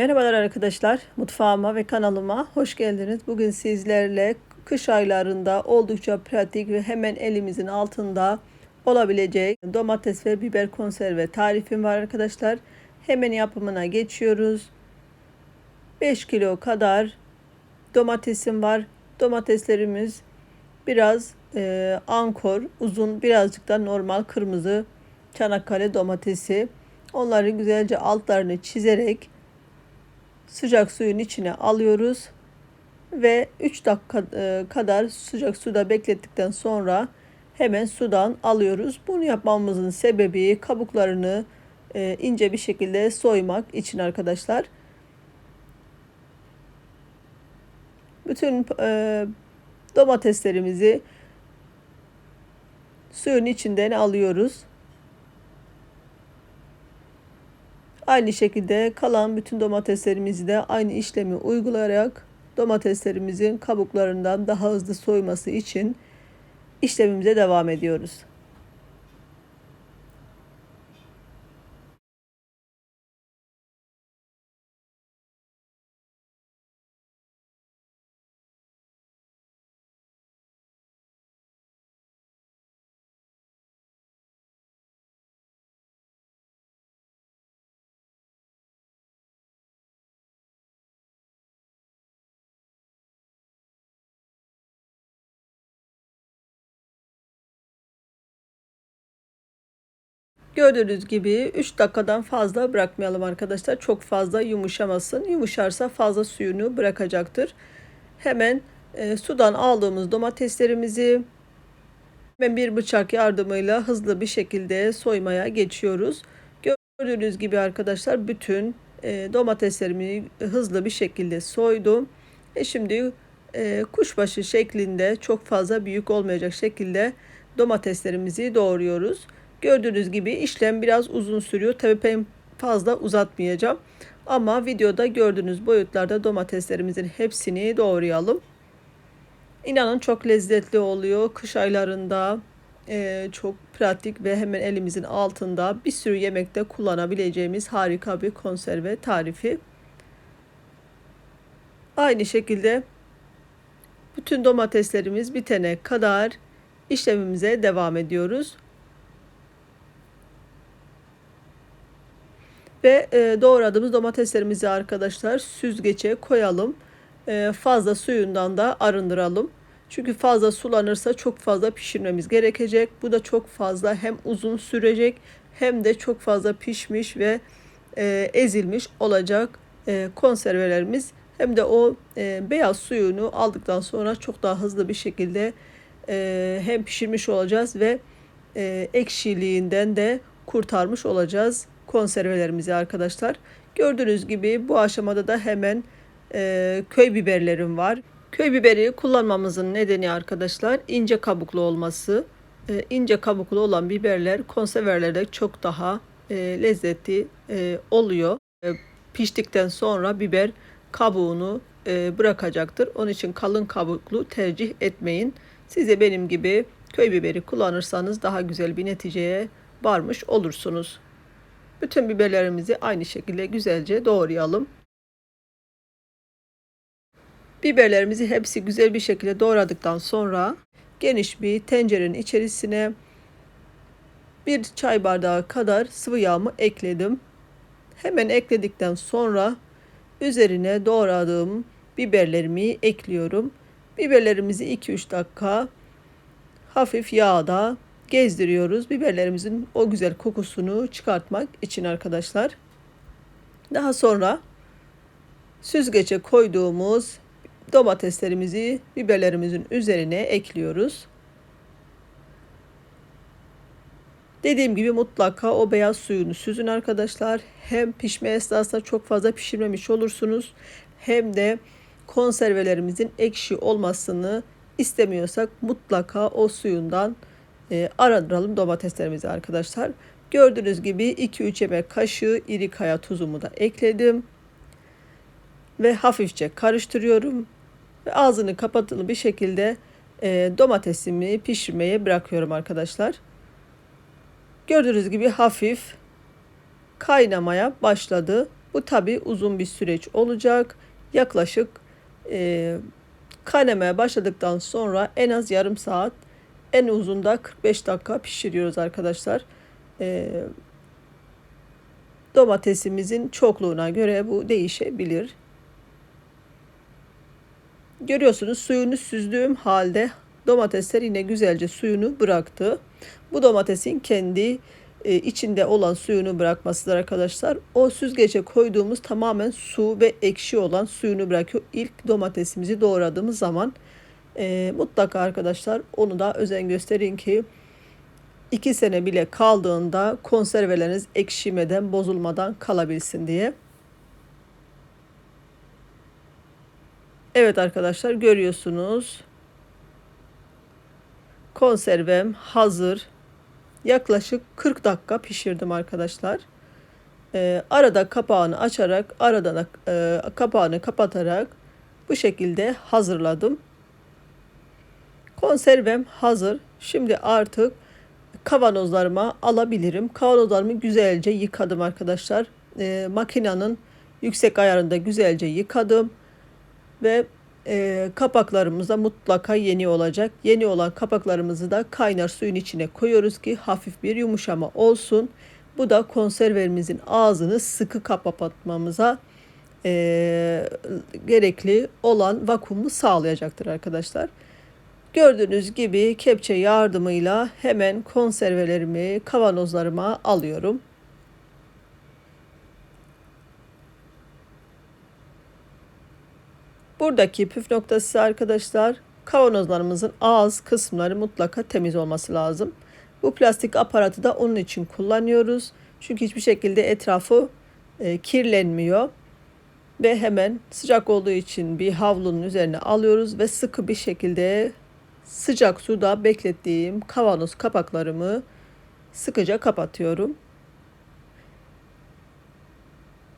Merhabalar arkadaşlar. Mutfağıma ve kanalıma hoş geldiniz. Bugün sizlerle kış aylarında oldukça pratik ve hemen elimizin altında olabilecek domates ve biber konserve tarifim var arkadaşlar. Hemen yapımına geçiyoruz. 5 kilo kadar domatesim var. Domateslerimiz biraz e, ankor, uzun, birazcık da normal kırmızı Çanakkale domatesi. Onları güzelce altlarını çizerek sıcak suyun içine alıyoruz ve 3 dakika e, kadar sıcak suda beklettikten sonra hemen sudan alıyoruz. Bunu yapmamızın sebebi kabuklarını e, ince bir şekilde soymak için arkadaşlar. Bütün e, domateslerimizi suyun içinden alıyoruz. Aynı şekilde kalan bütün domateslerimizi de aynı işlemi uygulayarak domateslerimizin kabuklarından daha hızlı soyması için işlemimize devam ediyoruz. Gördüğünüz gibi 3 dakikadan fazla bırakmayalım arkadaşlar. Çok fazla yumuşamasın. Yumuşarsa fazla suyunu bırakacaktır. Hemen e, sudan aldığımız domateslerimizi hemen bir bıçak yardımıyla hızlı bir şekilde soymaya geçiyoruz. Gördüğünüz gibi arkadaşlar bütün e, domateslerimi hızlı bir şekilde soydum. E şimdi e, kuşbaşı şeklinde çok fazla büyük olmayacak şekilde domateslerimizi doğruyoruz. Gördüğünüz gibi işlem biraz uzun sürüyor. Tabii ben fazla uzatmayacağım. Ama videoda gördüğünüz boyutlarda domateslerimizin hepsini doğrayalım. İnanın çok lezzetli oluyor. Kış aylarında e, çok pratik ve hemen elimizin altında bir sürü yemekte kullanabileceğimiz harika bir konserve tarifi. Aynı şekilde bütün domateslerimiz bitene kadar işlemimize devam ediyoruz. Ve e, doğradığımız domateslerimizi arkadaşlar süzgece koyalım. E, fazla suyundan da arındıralım. Çünkü fazla sulanırsa çok fazla pişirmemiz gerekecek. Bu da çok fazla hem uzun sürecek hem de çok fazla pişmiş ve e, ezilmiş olacak e, konservelerimiz. Hem de o e, beyaz suyunu aldıktan sonra çok daha hızlı bir şekilde e, hem pişirmiş olacağız ve e, ekşiliğinden de kurtarmış olacağız konservelerimizi arkadaşlar. Gördüğünüz gibi bu aşamada da hemen e, köy biberlerim var. Köy biberi kullanmamızın nedeni arkadaşlar ince kabuklu olması. E, ince kabuklu olan biberler konservelerde çok daha e, lezzetli e, oluyor. E, piştikten sonra biber kabuğunu e, bırakacaktır. Onun için kalın kabuklu tercih etmeyin. Size benim gibi köy biberi kullanırsanız daha güzel bir neticeye varmış olursunuz. Bütün biberlerimizi aynı şekilde güzelce doğrayalım. Biberlerimizi hepsi güzel bir şekilde doğradıktan sonra geniş bir tencerenin içerisine bir çay bardağı kadar sıvı yağımı ekledim. Hemen ekledikten sonra üzerine doğradığım biberlerimi ekliyorum. Biberlerimizi 2-3 dakika hafif yağda gezdiriyoruz. Biberlerimizin o güzel kokusunu çıkartmak için arkadaşlar. Daha sonra süzgece koyduğumuz domateslerimizi biberlerimizin üzerine ekliyoruz. Dediğim gibi mutlaka o beyaz suyunu süzün arkadaşlar. Hem pişme esnasında çok fazla pişirmemiş olursunuz. Hem de konservelerimizin ekşi olmasını istemiyorsak mutlaka o suyundan e, arındıralım domateslerimizi arkadaşlar. Gördüğünüz gibi 2-3 yemek kaşığı iri kaya tuzumu da ekledim. Ve hafifçe karıştırıyorum. Ve ağzını kapatılı bir şekilde e, domatesimi pişirmeye bırakıyorum arkadaşlar. Gördüğünüz gibi hafif kaynamaya başladı. Bu tabi uzun bir süreç olacak. Yaklaşık e, kaynamaya başladıktan sonra en az yarım saat en uzun da 45 dakika pişiriyoruz arkadaşlar. E, domatesimizin çokluğuna göre bu değişebilir. Görüyorsunuz suyunu süzdüğüm halde domatesler yine güzelce suyunu bıraktı. Bu domatesin kendi e, içinde olan suyunu bırakmasıdır arkadaşlar. O süzgece koyduğumuz tamamen su ve ekşi olan suyunu bırakıyor. İlk domatesimizi doğradığımız zaman e, mutlaka arkadaşlar onu da özen gösterin ki 2 sene bile kaldığında konserveleriniz ekşimeden, bozulmadan kalabilsin diye. Evet arkadaşlar görüyorsunuz. Konservem hazır. Yaklaşık 40 dakika pişirdim arkadaşlar. Ee, arada kapağını açarak, arada da e, kapağını kapatarak bu şekilde hazırladım. Konservem hazır. Şimdi artık kavanozlarıma alabilirim. Kavanozlarımı güzelce yıkadım arkadaşlar. E, makinenin yüksek ayarında güzelce yıkadım. Ve e, kapaklarımız da mutlaka yeni olacak. Yeni olan kapaklarımızı da kaynar suyun içine koyuyoruz ki hafif bir yumuşama olsun. Bu da konservemizin ağzını sıkı kapatmamıza e, gerekli olan vakumu sağlayacaktır arkadaşlar. Gördüğünüz gibi kepçe yardımıyla hemen konservelerimi kavanozlarıma alıyorum. Buradaki püf noktası arkadaşlar kavanozlarımızın ağız kısımları mutlaka temiz olması lazım. Bu plastik aparatı da onun için kullanıyoruz. Çünkü hiçbir şekilde etrafı e, kirlenmiyor. Ve hemen sıcak olduğu için bir havlunun üzerine alıyoruz ve sıkı bir şekilde sıcak suda beklettiğim kavanoz kapaklarımı sıkıca kapatıyorum.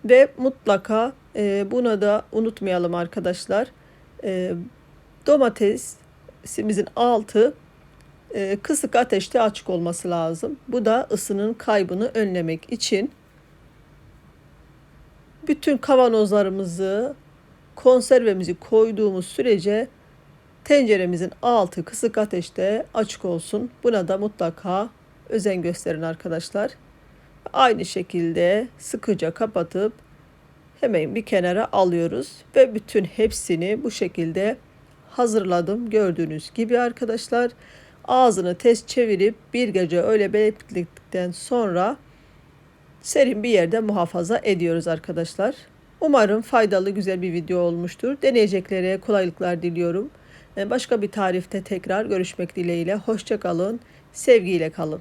Ve mutlaka e, buna da unutmayalım arkadaşlar. E, domatesimizin altı e, kısık ateşte açık olması lazım. Bu da ısının kaybını önlemek için bütün kavanozlarımızı konservemizi koyduğumuz sürece tenceremizin altı kısık ateşte açık olsun. Buna da mutlaka özen gösterin arkadaşlar. Aynı şekilde sıkıca kapatıp hemen bir kenara alıyoruz ve bütün hepsini bu şekilde hazırladım. Gördüğünüz gibi arkadaşlar ağzını ters çevirip bir gece öyle bekledikten sonra serin bir yerde muhafaza ediyoruz arkadaşlar. Umarım faydalı güzel bir video olmuştur. Deneyeceklere kolaylıklar diliyorum. Başka bir tarifte tekrar görüşmek dileğiyle. Hoşçakalın, sevgiyle kalın.